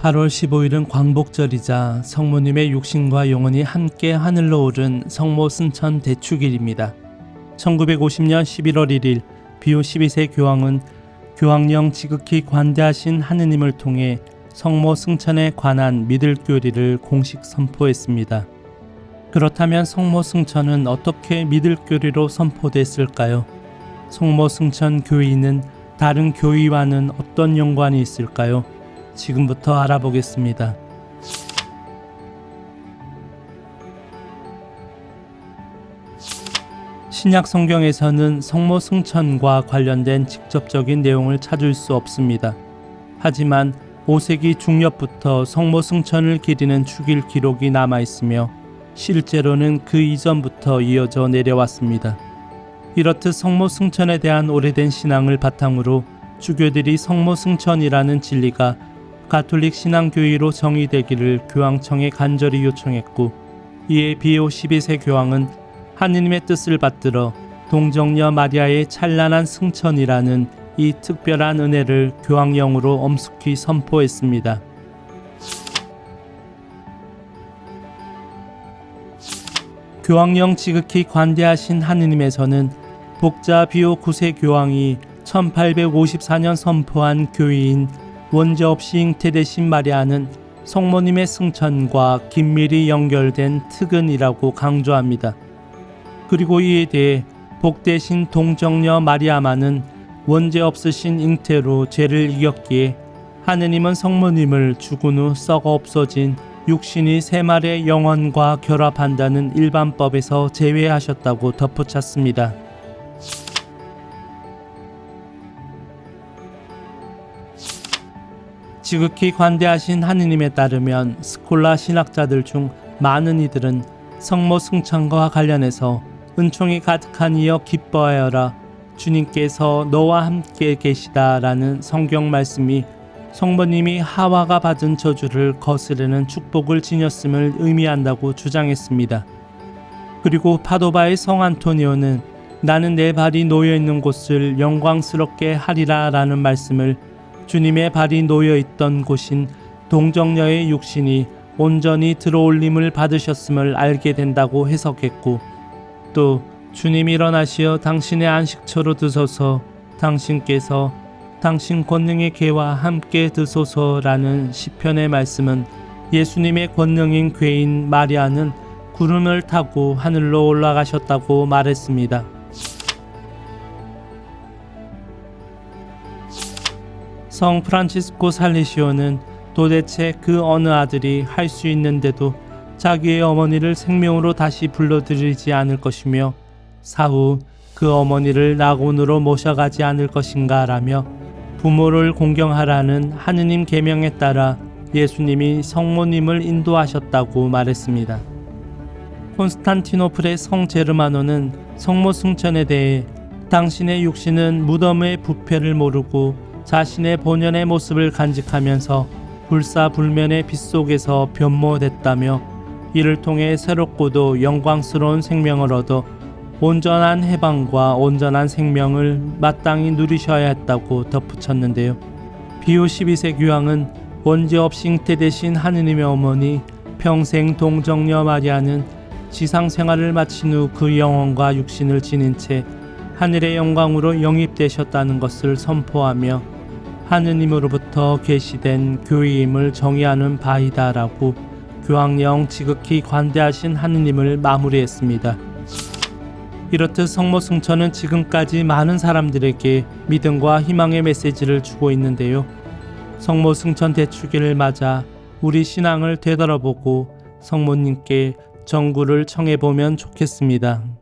8월 15일은 광복절이자 성모님의 육신과 영혼이 함께 하늘로 오른 성모 승천 대축일입니다. 1950년 11월 1일 비오 12세 교황은 교황령 지극히 관대하신 하느님을 통해 성모 승천에 관한 믿을 교리를 공식 선포했습니다. 그렇다면 성모 승천은 어떻게 믿을 교리로 선포됐을까요? 성모 승천 교의는 다른 교의와는 어떤 연관이 있을까요? 지금부터 알아보겠습니다. 신약 성경에서는 성모 승천과 관련된 직접적인 내용을 찾을 수 없습니다. 하지만 5세기 중엽부터 성모 승천을 기리는 축일 기록이 남아 있으며 실제로는 그 이전부터 이어져 내려왔습니다. 이렇듯 성모 승천에 대한 오래된 신앙을 바탕으로 주교들이 성모 승천이라는 진리가 가톨릭 신앙교의로 정의되기를 교황청에 간절히 요청했고 이에 비오 12세 교황은 하느님의 뜻을 받들어 동정녀 마리아의 찬란한 승천이라는 이 특별한 은혜를 교황령으로 엄숙히 선포했습니다. 교황령 지극히 관대하신 하느님에서는 복자 비오 9세 교황이 1854년 선포한 교의인 원죄 없이 잉태되신 마리아는 성모님의 승천과 긴밀히 연결된 특은이라고 강조합니다. 그리고 이에 대해 복되신 동정녀 마리아만은 원죄 없으신 잉태로 죄를 이겼기에 하느님은 성모님을 죽은 후 썩어 없어진 육신이 세 마리의 영혼과 결합한다는 일반법에서 제외하셨다고 덧붙였습니다. 지극히 관대하신 하느님에 따르면 스콜라 신학자들 중 많은 이들은 성모 승천과 관련해서 은총이 가득한 이여 기뻐하여라 주님께서 너와 함께 계시다라는 성경 말씀이 성모님이 하와가 받은 저주를 거스르는 축복을 지녔음을 의미한다고 주장했습니다. 그리고 파도바의 성 안토니오는 나는 내 발이 놓여 있는 곳을 영광스럽게 하리라라는 말씀을 주님의 발이 놓여 있던 곳인 동정녀의 육신이 온전히 들어올림을 받으셨음을 알게 된다고 해석했고 또 주님 일어나시어 당신의 안식처로 드소서 당신께서 당신 권능의 개와 함께 드소서라는 시편의 말씀은 예수님의 권능인 괴인 마리아는 구름을 타고 하늘로 올라가셨다고 말했습니다. 성 프란치스코 살리시오는 도대체 그 어느 아들이 할 수 있는데도 자기의 어머니를 생명으로 다시 불러들이지 않을 것이며 사후 그 어머니를 낙원으로 모셔가지 않을 것인가라며 부모를 공경하라는 하느님 계명에 따라 예수님이 성모님을 인도하셨다고 말했습니다. 콘스탄티노플의 성 제르마노는 성모 승천에 대해 당신의 육신은 무덤의 부패를 모르고 자신의 본연의 모습을 간직하면서 불사불면의 빛 속에서 변모됐다며 이를 통해 새롭고도 영광스러운 생명을 얻어 온전한 해방과 온전한 생명을 마땅히 누리셔야 했다고 덧붙였는데요. 비오 12세 교황은 원죄 없이 잉태되신 하느님의 어머니 평생 동정녀 마리아는 지상 생활을 마친 후 그 영혼과 육신을 지닌 채 하늘의 영광으로 영입되셨다는 것을 선포하며 하느님으로부터 계시된 교의임을 정의하는 바이다라고 교황령 지극히 관대하신 하느님을 마무리했습니다. 이렇듯 성모 승천은 지금까지 많은 사람들에게 믿음과 희망의 메시지를 주고 있는데요. 성모 승천 대축일을 맞아 우리 신앙을 되돌아보고 성모님께 정구를 청해보면 좋겠습니다.